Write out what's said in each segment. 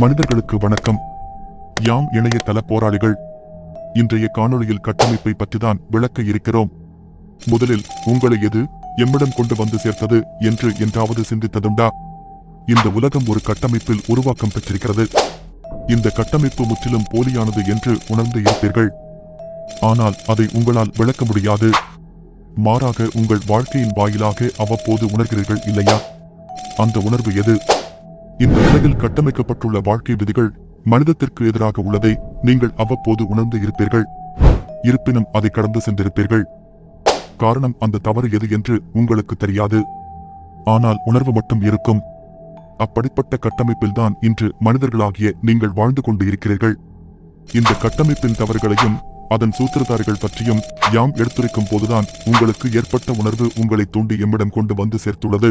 மனிதர்களுக்கு வணக்கம். யாம் இணையதள போராளிகள் இன்றைய காணொளியில் கட்டமைப்பை பற்றிதான் விளக்க இருக்கிறோம். முதலில் உங்களை எது எம்மிடம் கொண்டு வந்து சேர்த்தது என்று என்றாவது சிந்தித்ததுண்டா? இந்த உலகம் ஒரு கட்டமைப்பில் உருவாக்கம் பெற்றிருக்கிறது. இந்த கட்டமைப்பு முற்றிலும் போலியானது என்று உணர்ந்து இருப்பீர்கள். ஆனால் அதை உங்களால் விளக்க முடியாது. மாறாக உங்கள் வாழ்க்கையின் வாயிலாக அவ்வப்போது உணர்கிறீர்கள் இல்லையா? அந்த உணர்வு எது? இந்த உலகில் கட்டமைக்கப்பட்டுள்ள வாழ்க்கை விதிகள் மனிதத்திற்கு எதிராக உள்ளதை நீங்கள் அவ்வப்போது உணர்ந்து இருப்பீர்கள். இருப்பினும் அதை கடந்து சென்றிருப்பீர்கள். காரணம் அந்த தவறு எது என்று உங்களுக்கு தெரியாது. ஆனால் உணர்வு மட்டும் இருக்கும். அப்படிப்பட்ட கட்டமைப்பில்தான் இன்று மனிதர்களாகிய நீங்கள் வாழ்ந்து கொண்டு இருக்கிறீர்கள் இந்த கட்டமைப்பின் தவறுகளையும் அதன் சூத்திரதாரிகள் பற்றியும் யாம் எடுத்துரைக்கும் போதுதான் உங்களுக்கு ஏற்பட்ட உணர்வு உங்களை தூண்டி எம்மிடம் கொண்டு வந்து சேர்த்துள்ளது.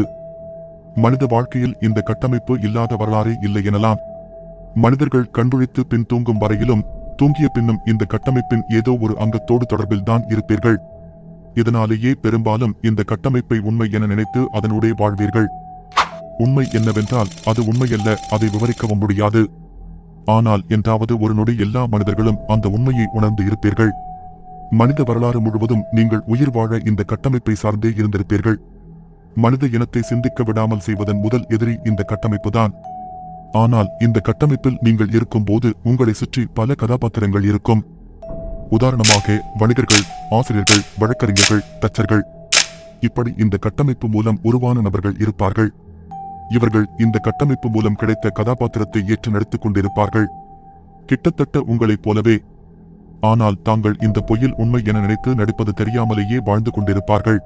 மனித வாழ்க்கையில் இந்த கட்டமைப்பு இல்லாத வரலாறே இல்லை எனலாம். மனிதர்கள் கண்விழித்து பின் தூங்கும் வரையிலும் தூங்கிய பின்னும் இந்த கட்டமைப்பின் ஏதோ ஒரு அங்கத்தோடு தொடர்பில்தான் இருப்பீர்கள். இதனாலேயே பெரும்பாலும் இந்த கட்டமைப்பை உண்மை என நினைத்து அதனுடைய வாழ்வீர்கள். உண்மை என்னவென்றால் அது உண்மையல்ல அதை விவரிக்கவும் முடியாது. ஆனால் என்றாவது ஒரு நொடி எல்லா மனிதர்களும் அந்த உண்மையை உணர்ந்து இருப்பீர்கள். மனித வரலாறு முழுவதும் நீங்கள் உயிர் வாழ இந்த கட்டமைப்பை சார்ந்தே இருந்திருப்பீர்கள். மனித இனத்தை சிந்திக்க விடாமல் செய்வதன் முதல் எதிரி இந்த கட்டமைப்புதான். ஆனால் இந்த கட்டமைப்பில் நீங்கள் இருக்கும்போது உங்களை சுற்றி பல கதாபாத்திரங்கள் இருக்கும். உதாரணமாக வணிகர்கள் ஆசிரியர்கள் வழக்கறிஞர்கள் தச்சர்கள். இப்படி இந்த கட்டமைப்பு மூலம் உருவான நபர்கள் இருப்பார்கள். இவர்கள் இந்த கட்டமைப்பு மூலம் கிடைத்த கதாபாத்திரத்தை ஏற்று நடத்திக் கொண்டிருப்பார்கள். கிட்டத்தட்ட உங்களைப் போலவே. ஆனால் தாங்கள் இந்த பொய்யில் உண்மை என நினைத்து நடிப்பது தெரியாமலேயே வாழ்ந்து கொண்டிருப்பார்கள்.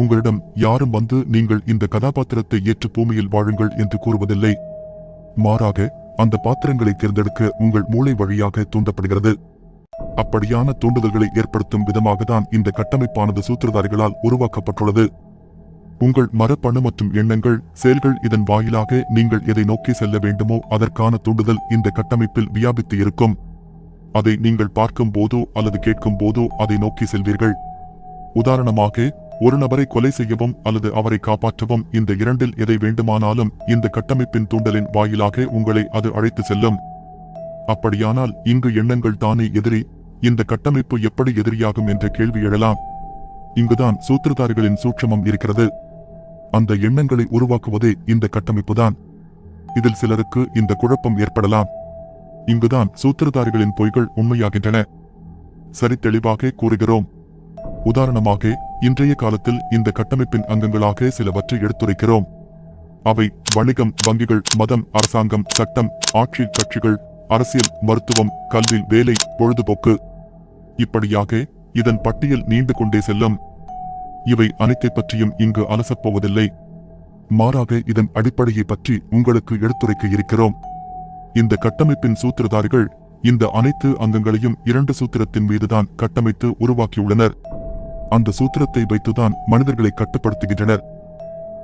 உங்களிடம் யாரும் வந்து நீங்கள் இந்த கதாபாத்திரத்தை ஏற்று பூமியில் வாழுங்கள் என்று கூறுவதில்லை. மாறாக அந்த பாத்திரங்களை தேர்ந்தெடுக்க உங்கள் மூளை வழியாக தூண்டப்படுகிறது. அப்படியான தூண்டுதல்களை ஏற்படுத்தும் விதமாகத்தான் இந்த கட்டமைப்பானது சூத்திரதாரிகளால் உருவாக்கப்பட்டுள்ளது. உங்கள் மரப்பணு மற்றும் எண்ணங்கள் செயல்கள் இதன் வாயிலாக நீங்கள் எதை நோக்கி செல்ல வேண்டுமோ அதற்கான தூண்டுதல் இந்த கட்டமைப்பில் வியாபித்து இருக்கும். அதை நீங்கள் பார்க்கும் போதோ அல்லது கேட்கும் போதோ அதை நோக்கி செல்வீர்கள். உதாரணமாக ஒரு நபரை கொலை செய்யவும் அல்லது அவரை காப்பாற்றவும் இந்த இரண்டில் எதை வேண்டுமானாலும் இந்த கட்டமைப்பின் தூண்டலின் வாயிலாக உங்களை அது அழைத்து செல்லும். அப்படியானால் இங்கு எண்ணங்கள் தானே எதிரி? இந்த கட்டமைப்பு எப்படி எதிரியாகும் என்ற கேள்வி எழலாம். இங்குதான் சூத்திரதாரிகளின் சூட்சமம் இருக்கிறது. அந்த எண்ணங்களை உருவாக்குவதே இந்த கட்டமைப்புதான். இதில் சிலருக்கு இந்த குழப்பம் ஏற்படலாம். இங்குதான் சூத்திரதாரிகளின் பொய்கள் உண்மையாகின்றன. சரி தெளிவாக கூறுகிறோம். உதாரணமாக இன்றைய காலத்தில் இந்த கட்டமைப்பின் அங்கங்களாக சிலவற்றை எடுத்துரைக்கிறோம். அவை வணிகம் வங்கிகள் மதம் அரசாங்கம் சட்டம் ஆட்சி கட்சிகள் அரசியல் மருத்துவம் கல்வி வேலை பொழுதுபோக்கு. இப்படியாக இதன் பட்டியல் நீண்டு கொண்டே செல்லும். இவை அனைத்தை பற்றியும் இங்கு அலசப் போவதில்லை மாறாக இதன் அடிப்படையை பற்றி உங்களுக்கு எடுத்துரைக்க இருக்கிறோம். இந்த கட்டமைப்பின் சூத்திரதாரிகள் இந்த அனைத்து அங்கங்களையும் இரண்டு சூத்திரத்தின் மீதுதான் கட்டமைத்து உருவாக்கியுள்ளனர். அந்த சூத்திரத்தை வைத்துதான் மனிதர்களை கட்டுப்படுத்துகின்றனர்.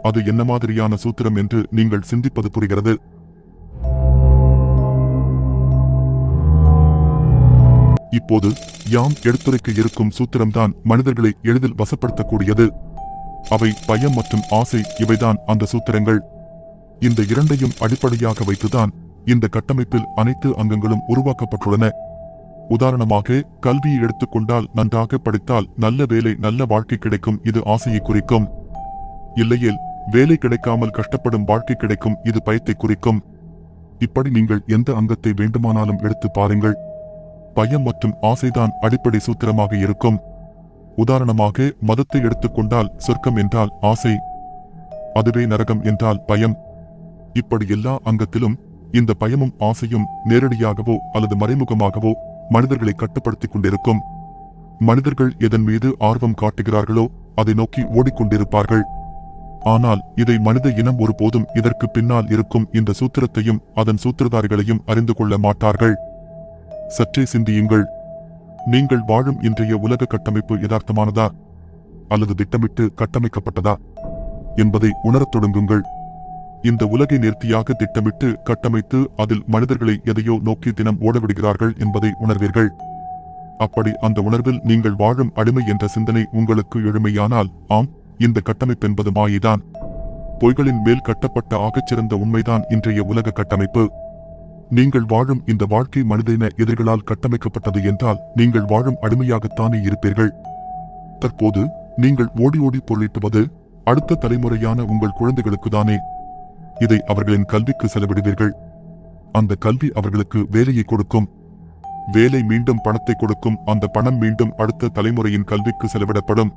அது என்ன மாதிரியான சூத்திரம் என்று நீங்கள் சிந்திப்பது புரிகிறது. இப்போது யாம் எடுத்துரைக்க இருக்கும் சூத்திரம்தான் மனிதர்களை எளிதில் வசப்படுத்தக்கூடியது. அவை பயம் மற்றும் ஆசை இவைதான் அந்த சூத்திரங்கள். இந்த இரண்டையும் அடிப்படையாக வைத்துதான் இந்த கட்டமைப்பில் அனைத்து அங்கங்களும் உருவாக்கப்பட்டுள்ளன. உதாரணமாக கல்வியை எடுத்துக்கொண்டால் நன்றாக படித்தால் நல்ல வேலை நல்ல வாழ்க்கை கிடைக்கும் இது ஆசையை குறிக்கும். இல்லையேல் வேலை கிடைக்காமல் கஷ்டப்படும் வாழ்க்கை கிடைக்கும் இது பயத்தை குறிக்கும். இப்படி நீங்கள் எந்த அங்கத்தை வேண்டுமானாலும் எடுத்து பாருங்கள். பயம் மற்றும் ஆசைதான் அடிப்படை சூத்திரமாக இருக்கும். உதாரணமாக மதத்தை எடுத்துக்கொண்டால் சொர்க்கம் என்றால் ஆசை. அதுவே நரகம் என்றால் பயம். இப்படி எல்லா அங்கத்திலும் இந்த பயமும் ஆசையும் நேரடியாகவோ அல்லது மறைமுகமாகவோ மனிதர்களை கட்டுப்படுத்திக் கொண்டிருக்கும். மனிதர்கள் எதன் மீது ஆர்வம் காட்டுகிறார்களோ அதை நோக்கி ஓடிக்கொண்டிருப்பார்கள். ஆனால் இதை மனித இனம் ஒருபோதும் இதற்கு பின்னால் இருக்கும் இந்த சூத்திரத்தையும் அதன் சூத்திரதாரிகளையும் அறிந்து கொள்ள மாட்டார்கள். சற்றே சிந்தியுங்கள். நீங்கள் வாழும் இன்றைய உலக கட்டமைப்பு யதார்த்தமானதா? அல்லது திட்டமிட்டு கட்டமைக்கப்பட்டதா? என்பதை உணரத் தொடங்குங்கள். இந்த உலகை நேர்த்தியாக திட்டமிட்டு கட்டமைத்து அதில் மனிதர்களை எதையோ நோக்கி தினம் ஓடவிடுகிறார்கள் என்பதை உணர்வீர்கள். அப்படி அந்த உணர்வில் நீங்கள் வாழும் அடிமை என்ற சிந்தனை உங்களுக்கு எழுமையானால் ஆம் இந்த கட்டமைப்பு என்பது மாயைதான். பொய்களின் மேல் கட்டப்பட்ட ஆகச்சிறந்த உண்மைதான் இன்றைய உலக கட்டமைப்பு. நீங்கள் வாழும் இந்த வாழ்க்கை மனிதன எதிர்களால் கட்டமைக்கப்பட்டது என்றால் நீங்கள் வாழும் அடிமையாகத்தானே இருப்பீர்கள். தற்போது நீங்கள் ஓடி ஓடி பொருளிட்டுவது அடுத்த தலைமுறையான உங்கள் குழந்தைகளுக்குதானே. இதை அவர்களின் கல்விக்கு செலவிடுவீர்கள். அந்த கல்வி அவர்களுக்கு வேலையை கொடுக்கும். வேலை மீண்டும் பணத்தை கொடுக்கும். அந்த பணம் மீண்டும் அடுத்த தலைமுறையின் கல்விக்கு செலவிடப்படும்.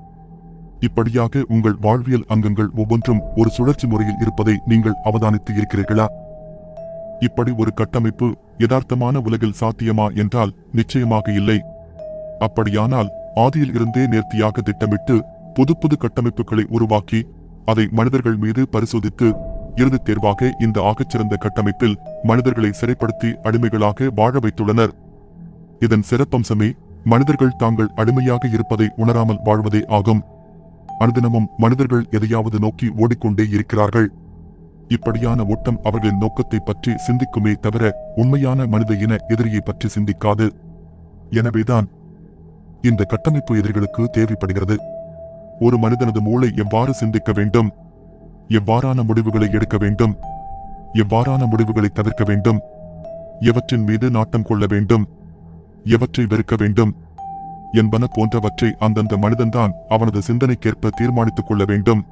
இப்படியாக உங்கள் வாழ்வியல் அங்கங்கள் ஒவ்வொன்றும் ஒரு சுழற்சி முறையில் இருப்பதை நீங்கள் அவதானித்து இருக்கிறீர்களா? இப்படி ஒரு கட்டமைப்பு யதார்த்தமான உலகில் சாத்தியமா என்றால் நிச்சயமாக இல்லை. அப்படியானால் ஆதியில் இருந்தே நேர்த்தியாக திட்டமிட்டு புது புது கட்டமைப்புகளை உருவாக்கி அதை மனிதர்கள் மீது பரிசோதித்து இறுதித் தேர்வாக இந்த ஆகச்சிறந்த கட்டமைப்பில் மனிதர்களை சிறைப்படுத்தி அடிமைகளாக வாழ வைத்துள்ளனர். இதன் சிறப்பம்சமே மனிதர்கள் தாங்கள் அடிமையாக இருப்பதை உணராமல் வாழ்வதே ஆகும். அனுதினமும் மனிதர்கள் எதையாவது நோக்கி ஓடிக்கொண்டே இருக்கிறார்கள். இப்படியான ஓட்டம் அவர்களின் நோக்கத்தை பற்றி சிந்திக்குமே தவிர உண்மையான மனித இன எதிரியை பற்றி சிந்திக்காது. எனவேதான் இந்த கட்டமைப்பு எதிரிகளுக்கு தேவைப்படுகிறது. ஒரு மனிதனது மூளை எவ்வாறு சிந்திக்க வேண்டும்? எவ்வாறான முடிவுகளை எடுக்க வேண்டும்? எவ்வாறான முடிவுகளை தவிர்க்க வேண்டும்? எவற்றின் மீது நாட்டம் கொள்ள வேண்டும்? எவற்றை வெறுக்க வேண்டும்? என்பன போன்றவற்றை அந்தந்த மனிதன்தான் அவனது சிந்தனைக்கேற்ப தீர்மானித்துக் கொள்ள வேண்டும்.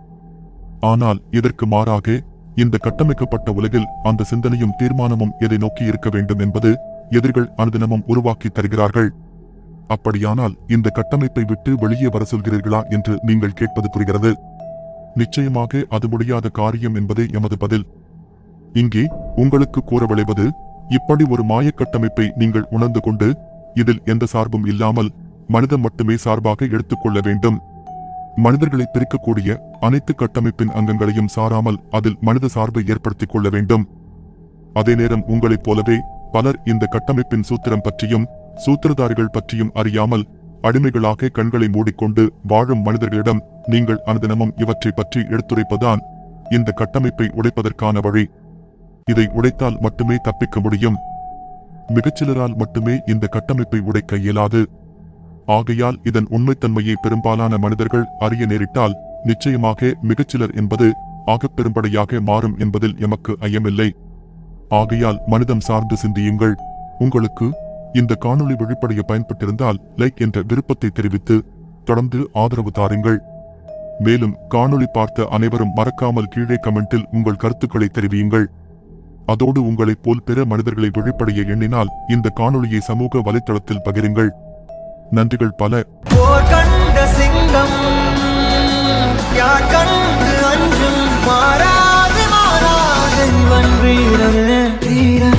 ஆனால் இதற்கு மாறாக இந்த கட்டமைக்கப்பட்ட உலகில் அந்த சிந்தனையும் தீர்மானமும் எதை நோக்கி இருக்க வேண்டும் என்பது எதிர்கள் அனுதினமும் உருவாக்கி தருகிறார்கள். அப்படியானால் இந்த கட்டமைப்பை விட்டு வெளியே வர சொல்கிறீர்களா என்று நீங்கள் கேட்பது புரிகிறது. நிச்சயமாக அது முடியாத காரியம் என்பதே எமது பதில். இங்கே உங்களுக்கு கூற விளைவது இப்படி ஒரு மாய கட்டமைப்பை நீங்கள் உணர்ந்து கொண்டு இதில் எந்த சார்பும் இல்லாமல் மனிதன் மட்டுமே சார்பாக எடுத்துக்கொள்ள வேண்டும். மனிதர்களை பிரிக்கக்கூடிய அனைத்து கட்டமைப்பின் அங்கங்களையும் சாராமல் அதில் மனித சார்பை ஏற்படுத்திக் கொள்ள வேண்டும். அதே நேரம் உங்களைப் போலவே பலர் இந்த கட்டமைப்பின் சூத்திரம் பற்றியும் சூத்திரதாரிகள் பற்றியும் அறியாமல் அடிமைகளாக கண்களை மூடிக்கொண்டு வாழும் மனிதர்களிடம் நீங்கள் அனுதினமும் இவற்றை பற்றி எடுத்துரைப்பதான் இந்த கட்டமைப்பை உடைப்பதற்கான வழி. இதை உடைத்தால் மட்டுமே தப்பிக்க முடியும். மிகச்சிலரால் மட்டுமே இந்த கட்டமைப்பை உடைக்க இயலாது. ஆகையால் இதன் உண்மைத்தன்மையை பெரும்பாலான மனிதர்கள் அறிய நேரிட்டால் நிச்சயமாக மிகச்சிலர் என்பது ஆகப்பெரும்படையாக மாறும் என்பதில் எமக்கு ஐயமில்லை. ஆகையால் மனிதம் சார்ந்து சிந்தியுங்கள். உங்களுக்கு இந்த காணொளி வெளிப்படைய பயன்பட்டிருந்தால் லைக் என்ற விருப்பத்தை தெரிவித்து தொடர்ந்து ஆதரவு தாருங்கள். மேலும் காணொளி பார்த்த அனைவரும் மறக்காமல் கீழே கமெண்டில் உங்கள் கருத்துக்களை தெரிவியுங்கள். அதோடு உங்களைப் போல் பிற மனிதர்களை வெளிப்படைய எண்ணினால் இந்த காணொளியை சமூக வலைத்தளத்தில் பகிருங்கள். நன்றிகள் பல. கண்ட சிங்கம் யார் கண்டு அஞ்சும் மாறாது மாறாது இவன் வீரன்.